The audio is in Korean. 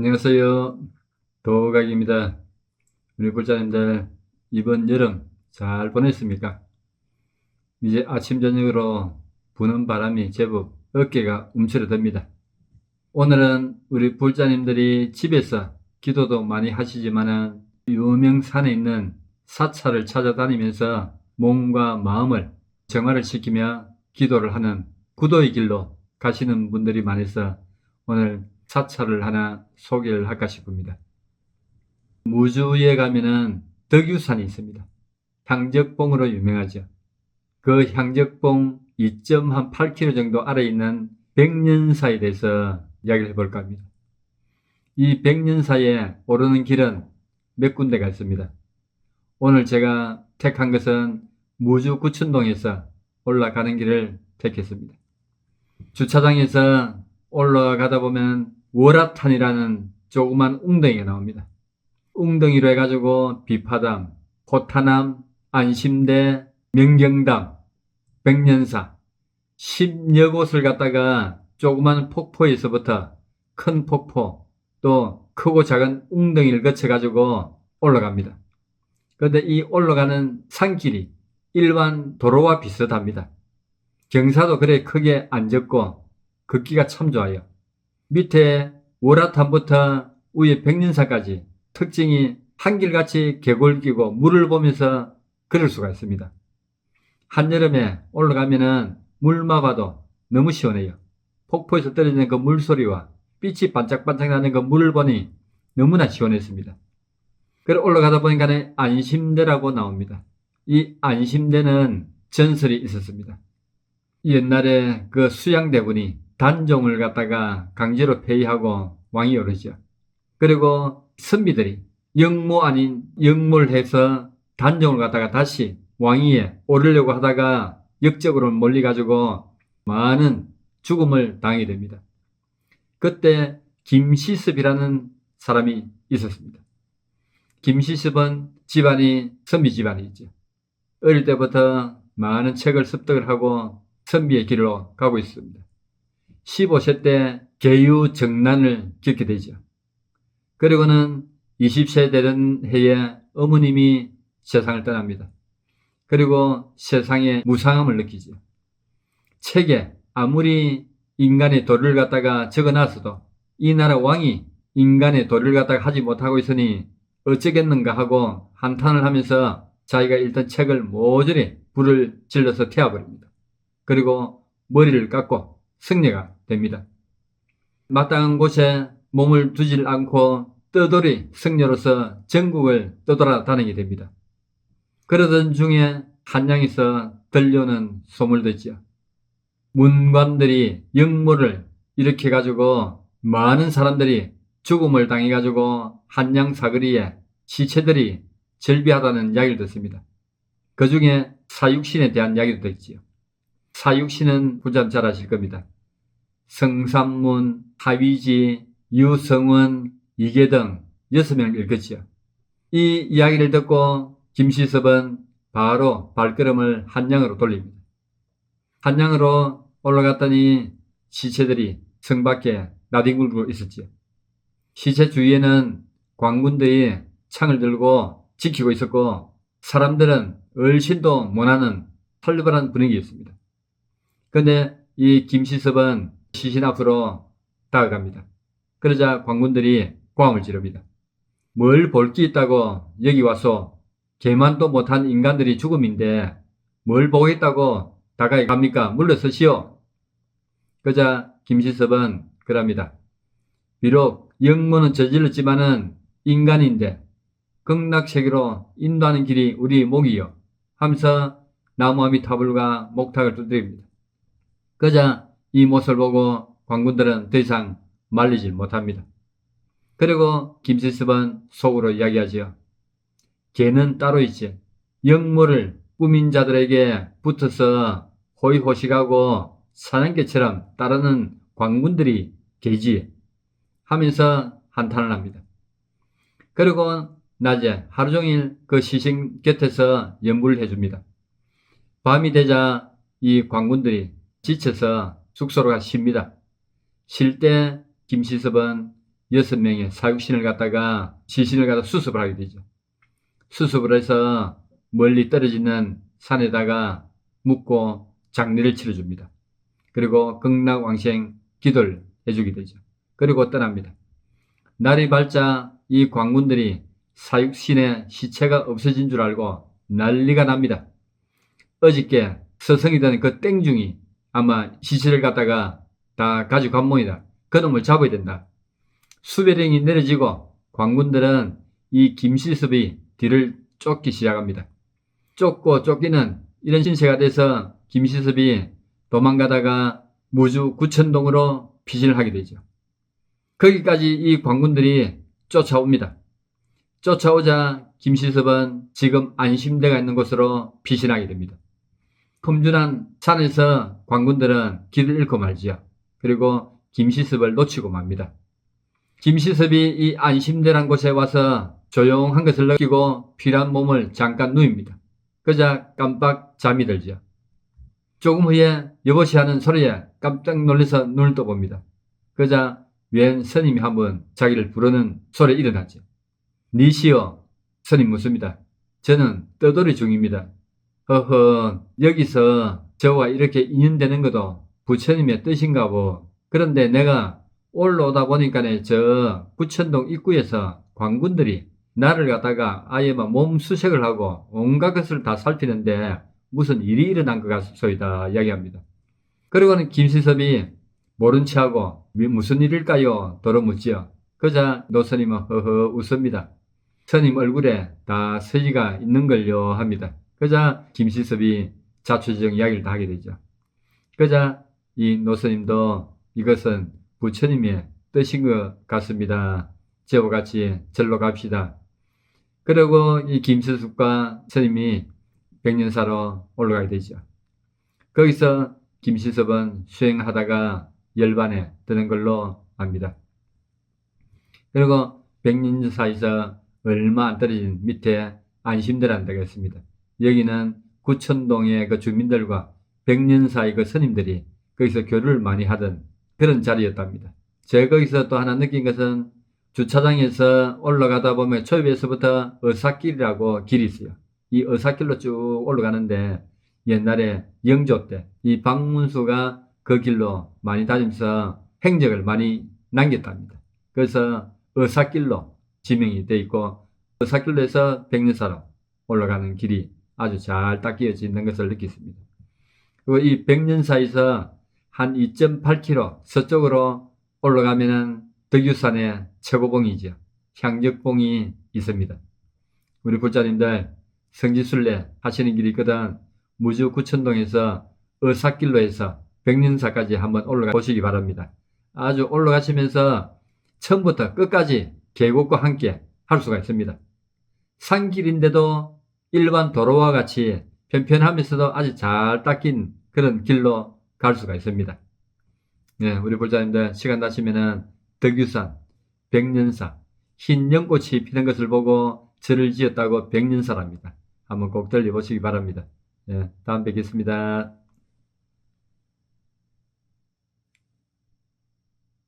안녕하세요. 도각입니다. 우리 불자님들 이번 여름 잘 보냈습니까? 이제 아침 저녁으로 부는 바람이 제법 어깨가 움츠러듭니다. 오늘은 우리 불자님들이 집에서 기도도 많이 하시지만은 유명 산에 있는 사찰을 찾아다니면서 몸과 마음을 정화를 시키며 기도를 하는 구도의 길로 가시는 분들이 많아서 오늘 사찰을 하나 소개를 할까 싶습니다. 무주에 가면은 덕유산이 있습니다. 향적봉으로 유명하죠. 그 향적봉 2.8km 정도 아래 있는 백년사에 대해서 이야기를 해볼까 합니다. 이 백년사에 오르는 길은 몇 군데가 있습니다. 오늘 제가 택한 것은 무주 구춘동에서 올라가는 길을 택했습니다. 주차장에서 올라가다 보면 월화탄이라는 조그만 웅덩이가 나옵니다. 웅덩이로 해가지고 비파담, 호타남, 안심대, 명경담, 백년사 10여 곳을 갖다가 조그만 폭포에서부터 큰 폭포 또 크고 작은 웅덩이를 거쳐가지고 올라갑니다. 그런데 이 올라가는 산길이 일반 도로와 비슷합니다. 경사도 그래 크게 안 졌고 걷기가 참 좋아요. 밑에 월화탄부터 위에 백년사까지 특징이 한길같이 개골기고 물을 보면서 걸을 수가 있습니다. 한여름에 올라가면은 물만 봐도 너무 시원해요. 폭포에서 떨어지는 그 물소리와 빛이 반짝반짝 나는 그 물을 보니 너무나 시원했습니다. 그래 올라가다 보니까 안심대라고 나옵니다. 이 안심대는 전설이 있었습니다. 옛날에 그 수양대군이 단종을 갖다가 강제로 폐위하고 왕이 오르죠. 그리고 선비들이 영모 아닌 영모를 해서 단종을 갖다가 다시 왕위에 오르려고 하다가 역적으로 몰려가지고 많은 죽음을 당하게 됩니다. 그때 김시습이라는 사람이 있었습니다. 김시습은 집안이 선비 집안이죠. 어릴 때부터 많은 책을 습득을 하고 선비의 길로 가고 있습니다. 15세 때 계유 정난을 겪게 되죠. 그리고는 20세 되는 해에 어머님이 세상을 떠납니다. 그리고 세상의 무상함을 느끼죠. 책에 아무리 인간의 도를 갖다가 적어놨어도 이 나라 왕이 인간의 도를 갖다가 하지 못하고 있으니 어쩌겠는가 하고 한탄을 하면서 자기가 일단 책을 모조리 불을 질러서 태워버립니다. 그리고 머리를 깎고 승려가 됩니다. 마땅한 곳에 몸을 두질 않고 떠돌이 승려로서 전국을 떠돌아 다니게 됩니다. 그러던 중에 한양에서 들려오는 소물도 있죠. 문관들이 역모를 일으켜 가지고 많은 사람들이 죽음을 당해 가지고 한양 사거리에 시체들이 절비하다는 이야기를 듣습니다. 그 중에 사육신에 대한 이야기도 듣지요. 사육신은 부자 잘 아실 겁니다. 성삼문, 하위지, 유성원, 이계 등 여섯 명을 읽었지요. 이 이야기를 듣고 김시섭은 바로 발걸음을 한양으로 돌립니다. 한양으로 올라갔더니 시체들이 성 밖에 나뒹굴고 있었지요. 시체 주위에는 광군들이 창을 들고 지키고 있었고 사람들은 얼씬도 못하는 털벌한 분위기였습니다. 그런데 이 김시섭은 시신 앞으로 다가갑니다. 그러자 광군들이 고함을 지릅니다. 뭘 볼 게 있다고 여기 와서 개만도 못한 인간들이 죽음인데 뭘 보겠다고 다가에 갑니까? 물러서시오. 그자 김시섭은 그럽니다. 비록 영모는 저질렀지만은 인간인데 극락세계로 인도하는 길이 우리 목이요. 하면서 나무아미 타불과 목탁을 두드립니다. 그자 이 모습을 보고 광군들은 더 이상 말리질 못합니다. 그리고 김시섭은 속으로 이야기하지요. 개는 따로 있지. 영모를 꾸민 자들에게 붙어서 호의호식하고 사냥개처럼 따르는 광군들이 개지 하면서 한탄을 합니다. 그리고 낮에 하루 종일 그 시신 곁에서 연부를 해줍니다. 밤이 되자 이 광군들이 지쳐서 숙소로 가 쉽니다. 쉴 때 김시섭은 여섯 명의 사육신을 갖다가 시신을 갖다 수습을 하게 되죠. 수습을 해서 멀리 떨어지는 산에다가 묻고 장례를 치러줍니다. 그리고 극락왕생 기도를 해주게 되죠. 그리고 떠납니다. 날이 밝자 이 광군들이 사육신의 시체가 없어진 줄 알고 난리가 납니다. 어저께 서성이 된그 땡중이 아마 시체를 갖다가 다 가지고 간 모이다. 그놈을 잡아야 된다. 수배령이 내려지고 광군들은 이 김시섭이 뒤를 쫓기 시작합니다. 쫓고 쫓기는 이런 신세가 돼서 김시섭이 도망가다가 무주 구천동으로 피신을 하게 되죠. 거기까지 이 광군들이 쫓아옵니다. 쫓아오자 김시섭은 지금 안심대가 있는 곳으로 피신하게 됩니다. 험준한 산에서 광군들은 길을 잃고 말지요. 그리고 김시섭을 놓치고 맙니다. 김시섭이 이 안심대란 곳에 와서 조용한 것을 느끼고 필요한 몸을 잠깐 누입니다. 그자 깜빡 잠이 들지요. 조금 후에 여보시 하는 소리에 깜짝 놀라서 눈을 떠봅니다. 그자 웬 스님이 한번 자기를 부르는 소리에 일어나죠. 니시여 스님 묻습니다. 저는 떠돌이 중입니다. 허허 여기서 저와 이렇게 인연되는 것도 부처님의 뜻인가 보. 그런데 내가 올라오다 보니까 저 부천동 입구에서 광군들이 나를 갖다가 아예 막 몸 수색을 하고 온갖 것을 다 살피는데 무슨 일이 일어난 것 같소이다 이야기합니다. 그리고는 김시섭이 모른 체하고 무슨 일일까요? 도로 묻지요. 그자 노스님은 허허 웃습니다. 스님 얼굴에 다 서지가 있는 걸요 합니다. 그자 김시섭이 자초지정 이야기를 다 하게 되죠. 그자 이 노스님도 이것은 부처님의 뜻인 것 같습니다. 저와 같이 절로 갑시다. 그리고 이 김시섭과 스님이 백년사로 올라가게 되죠. 거기서 김시섭은 수행하다가 열반에 드는 걸로 압니다. 그리고 백년사에서 얼마 안 떨어진 밑에 안심대라는 데가 있습니다. 여기는 구천동의 그 주민들과 백년사의 그 스님들이 거기서 교류를 많이 하던 그런 자리였답니다. 제가 거기서 또 하나 느낀 것은 주차장에서 올라가다 보면 초입에서부터 어사길이라고 길이 있어요. 이 어사길로 쭉 올라가는데 옛날에 영조 때 이 박문수가 그 길로 많이 다니면서 행적을 많이 남겼답니다. 그래서 어사길로 지명이 돼 있고 어사길로 해서 백년사로 올라가는 길이 아주 잘 닦여져 있는 것을 느꼈습니다. 이 백년사에서 한 2.8km 서쪽으로 올라가면은 덕유산의 최고봉이죠. 향적봉이 있습니다. 우리 불자님들 성지순례 하시는 길이 있거든 무주 구천동에서 어사길로 해서 백년사까지 한번 올라가 보시기 바랍니다. 아주 올라가시면서 처음부터 끝까지 계곡과 함께 할 수가 있습니다. 산길인데도 일반 도로와 같이 편편하면서도 아주 잘 닦인 그런 길로 갈 수가 있습니다. 네, 우리 불자님들 시간 나시면은 덕유산, 백년사, 흰 연꽃이 피는 것을 보고 절을 지었다고 백년사랍니다. 한번 꼭 들려보시기 바랍니다. 네, 다음 뵙겠습니다.